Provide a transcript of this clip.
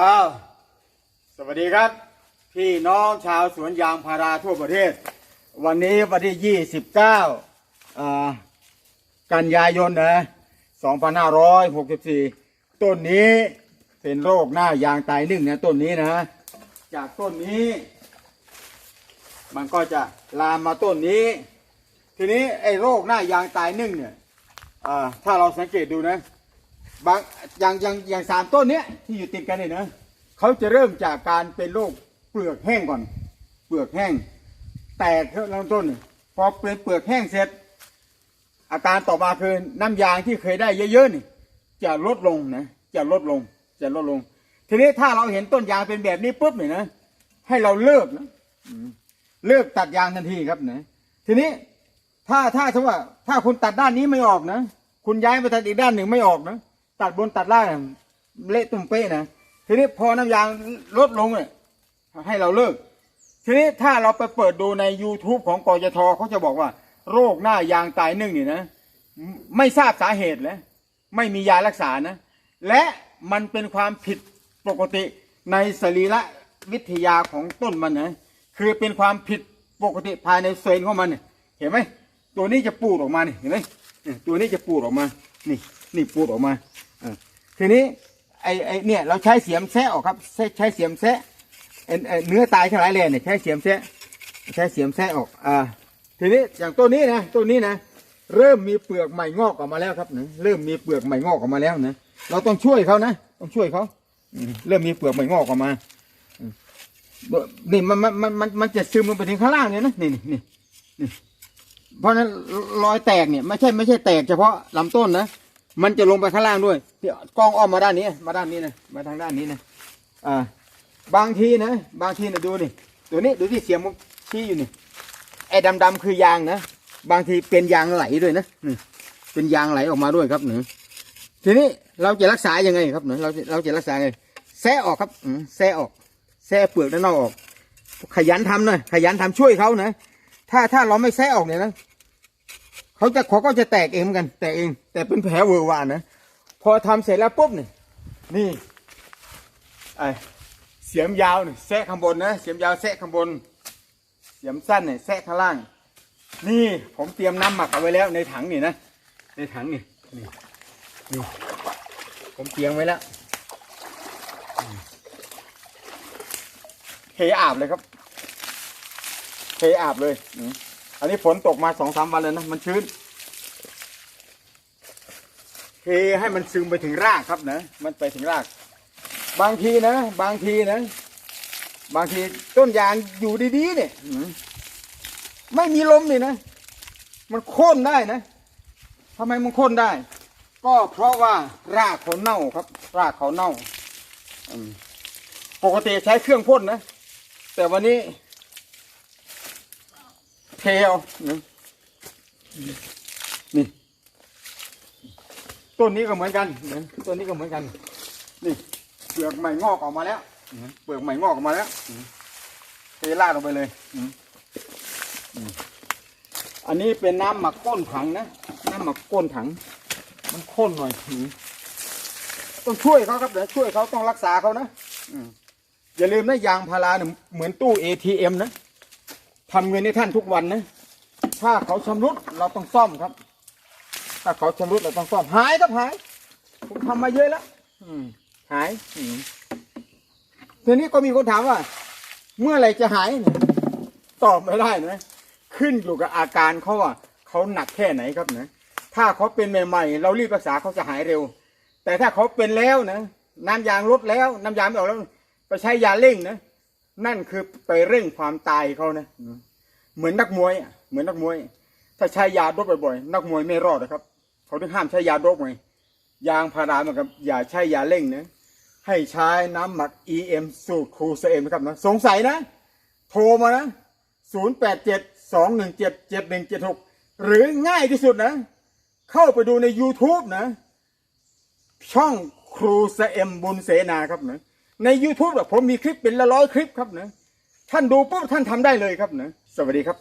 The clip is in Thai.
อ้าว สวัสดีครับ พี่น้องชาวสวนยางพาราทั่วประเทศ วันนี้วันที่ 29อ่ากันยายนนะ2564 ต้นนี้เป็นโรคหน้ายางตายนึ่งนะต้นนี้นะ จากต้นนี้ มันก็จะลามมาต้นนี้ ทีนี้ไอ้โรคหน้ายางตายนึ่งเนี่ยถ้าเราสังเกตดูนะ บางอย่างอย่างอย่างสามต้นเนี้ยที่อยู่ติดกันเนี่ยนะเขาจะเริ่มจากการเป็นโรคเปลือกแห้งก่อน เปลือกแห้ง แตกเริ่มต้น พอเป็นเปลือกแห้งเสร็จ อาการต่อมาคือน้ำยางที่เคยได้เยอะๆนี่ จะลดลงนะจะลดลงจะลดลง ทีนี้ถ้าเราเห็นต้นยางเป็นแบบนี้ปุ๊บเนี่ยนะให้เราเลิกนะเลิกตัดยางทันทีครับนะทีนี้ถ้าถ้าสมมติว่า ถ้าคุณตัดด้านนี้ไม่ออกนะ คุณย้ายไปตัดอีกด้านหนึ่งไม่ออกนะ ตัดบนตัดล่างเนี่ยเละตุ่มเป๊ะนะทีนี้พอน้ำยางลดลงเนี่ยให้เราเลิก ทีนี้ถ้าเราไปเปิดดูใน YouTube ของกยทเขาจะบอกว่า โรคหน้ายางตายนึ่งนี่นะ ไม่ทราบสาเหตุและไม่มียารักษานะ และมันเป็นความผิดปกติในสรีระวิทยาของต้นมันนะคือเป็นความผิดปกติภายในเซลล์ของมันเนี่ยเห็นไหมตัวนี้จะปูดออกมาเนี่ยเห็นไหมตัวนี้จะปูดออกมา นี่นี่ปูดออกมา ทีนี้ไอไอเนี่ยเราใช้เสียมแซะออกครับใช้ใช้เสียมแซะเอ็นเอ่อเนื้อตายทั้งหลายแหล่เนี่ยใช้เสียมแซะใช้เสียมแซะออกอ่าทีนี้อย่างต้นนี้นะต้นนี้นะเริ่มมีเปลือกใหม่งอกออกมาแล้วครับนะเริ่มมีเปลือกใหม่งอกออกมาแล้วนะเราต้องช่วยเขานะต้องช่วยเขาอืมเริ่มมีเปลือกใหม่งอกออกมาอืมนี่มันมันมันมันมันจะซึมลงไปถึงข้างล่างเนี่ยนะนี่นี่นี่นี่เพราะฉะนั้นรอยแตกเนี่ยไม่ใช่ไม่ใช่แตกเฉพาะลำต้นนะ มันจะลงไปข้างล่างด้วยที่กล้องอ้อมมาด้านนี้ มาด้านนี้นะมาทางด้านนี้นะอ่า บางทีนะ บางทีนะดูนี่ตัวนี้ดูที่เสียมชี้อยู่นี่ไอ้ดำๆคือยางนะบางทีเป็นยางไหลด้วยนะนี่เป็นยางไหลออกมาด้วยครับหนึ่งทีนี้เราจะรักษายังไงครับหนึ่งเราจะเราจะรักษาไงแซะออกครับอืแซะออกแซะเปลือกด้านนอกออก ขยันทำหน่อยขยันทำช่วยเขานะถ้าถ้าเราไม่แซะออกเนี่ยนะ เขาจะเขาก็จะแตกเองเหมือนกัน แตกเอง แต่เป็นแผลเวอร์วานนะ พอทำเสร็จแล้วปุ๊บนี่นี่ไอเสียมยาวนี่แซะข้างบนนะ เสียมยาวแซะข้างบน เสียมสั้นเนี่ยแทะข้างล่าง นี่ผมเตรียมน้ำหมักเอาไว้แล้วในถังนี่นะ ในถังนี่นี่นี่ผมเตรียมไว้แล้วเทอาบเลยครับเทอาบเลยอื นนี้ฝนตกมาสองสามวันเลยนะ มันชื้นเทให้มันซึมไปถึงรากครับนะมันไปถึงราก บางทีนะ บางทีนะ บางทีต้นยางอยู่ดีๆเนี่ยไม่มีลมนี่นะ มันโค่นได้นะทำไมมันโค่นได้ ก็เพราะว่ารากเขาเน่าครับ รากเขาเน่าปกติใช้เครื่องพ่นนะ แต่วันนี้ ทเอานะนี่ต้นนี้ก็เหมือนกันนะต้นนี้ก็เหมือนกัน นี่เปลือกใหม่งอกออกมาแล้วเปลือกใหม่งอกออกมาแล้วอืมเทราดลงไปเลยอืมอืมอันนี้เป็นน้ำหมักก้นถังนะน้ำหมักก้นถัง มันข้นหน่อยอืมต้องช่วยเขาครับเดี๋ยวช่วยเขาต้องรักษาเขานะอืมอย่าลืมนะยางพาราเนี่ยเหมือนตู้ ATM นะ ทำเงินให้ท่านทุกวันนะ ถ้าเขาชำรุดเราต้องซ่อมครับ ถ้าเขาชำรุดเราต้องซ่อมหายครับหาย ผมทำมาเยอะแล้วอืม หายอืมทีนี้ก็มีคนถามว่า เมื่อไรจะหายเนี่ยตอบไม่ได้นะขึ้นอยู่กับอาการเขาว่าเขาหนักแค่ไหนครับนะถ้าเขาเป็นใหม่ๆ เรารีบรักษาเขาจะหายเร็ว แต่ถ้าเขาเป็นแล้วนะน้ำยางลดแล้ว น้ำยางไม่ออกแล้ว ไปใช้ยาเร่งนะ นั่นคือไปเร่งความตายเขานะเหมือนนักมวยอะเหมือนนักมวย ถ้าใช้ยาโดบบ่อยๆนักมวยไม่รอดนะครับ เขาถึงห้ามใช้ยาโดบไงยางพาราเหมือนกับอย่าใช้ยาเร่งนะให้ใช้น้ำหมัก EM สูตรครูเซเอ็มนะครับนะสงสัยนะ โทรมานะ 0 8 7 2 1 7 7 1 7 6 หรือง่ายที่สุดนะ เข้าไปดูใน YouTube นะ ช่องครูเซเอ็มบุญเสนาครับนะ ใน YouTube อะผมมีคลิปเป็นละร้อยคลิปครับนะท่านดูปุ๊บท่านทำได้เลยครับนะสวัสดีครับ